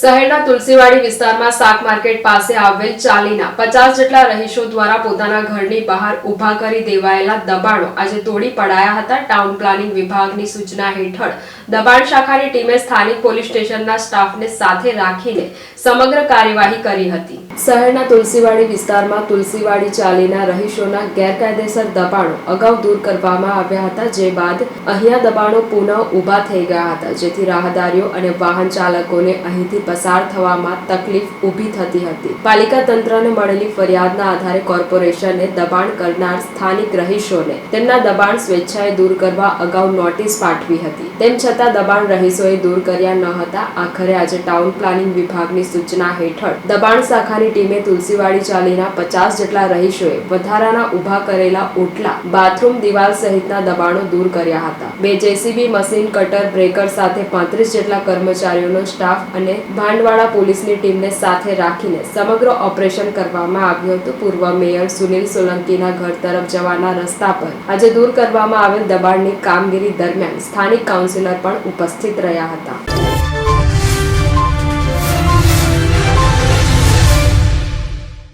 શહેરના તુલસીવાડી વિસ્તારમાં શાક માર્કેટ પાસે આવેલ ચાલીના પચાસ જેટલા રહીશો દ્વારા પોતાના ઘરની બહાર ઊભા કરી દેવાયેલા દબાણો આજે તોડી પડાયા હતા. ટાઉન પ્લાનિંગ વિભાગની સૂચના હેઠળ દબાણ શાખાની ટીમે સ્થાનિક પોલીસ સ્ટેશનના સ્ટાફને સાથે રાખીને સમગ્ર કાર્યવાહી કરી હતી. શહેરના તુલસીવાડી વિસ્તારમાં તુલસીવાડી ચાલીના રહીશોના ગેરકાયદેસર દબાણો અગાઉ દૂર કરવામાં આવ્યા હતા, જે બાદ અહીંયા દબાણો પુનઃ ઊભા થઈ ગયા હતા. જેથી રાહદારીઓ અને વાહન ચાલકોને અહીંથી પસાર થવામાં તકલીફ ઊભી થતી હતી. પાલિકા તંત્રને મળેલી ફરિયાદના આધારે કોર્પોરેશને દબાણ કરનાર સ્થાનિક રહીશોને તેમના દબાણ સ્વેચ્છાએ દૂર કરવા અગાઉ નોટિસ પાઠવી હતી. તેમ છતાં દબાણ રહીશોએ દૂર કર્યા ન હતા. આખરે આજે ટાઉન પ્લાનિંગ વિભાગની સૂચના હેઠળ દબાણ શાખાની ટીમે તુલસીવાડી ચાલીના પચાસ જેટલા રહીશોએ વધારાના ઊભા કરેલા ઓટલા, બાથરૂમ, દિવાલ સહિતના દબાણો દૂર કર્યા હતા. બે જેસીબી મશીન, કટર, બ્રેકર સાથે પાંત્રીસ જેટલા કર્મચારીઓનો સ્ટાફ અને ભાંડવાડા પોલીસની ટીમને સાથે રાખીને સમગ્ર ઓપરેશન કરવામાં આવ્યું હતું. પૂર્વ મેયર સુનિલ સોલંકીના ઘર તરફ જવાના રસ્તા પર આજે દૂર કરવામાં આવેલ દબાણની કામગીરી દરમિયાન સ્થાનિક કાઉન્સિલર પણ ઉપસ્થિત રહ્યા હતા.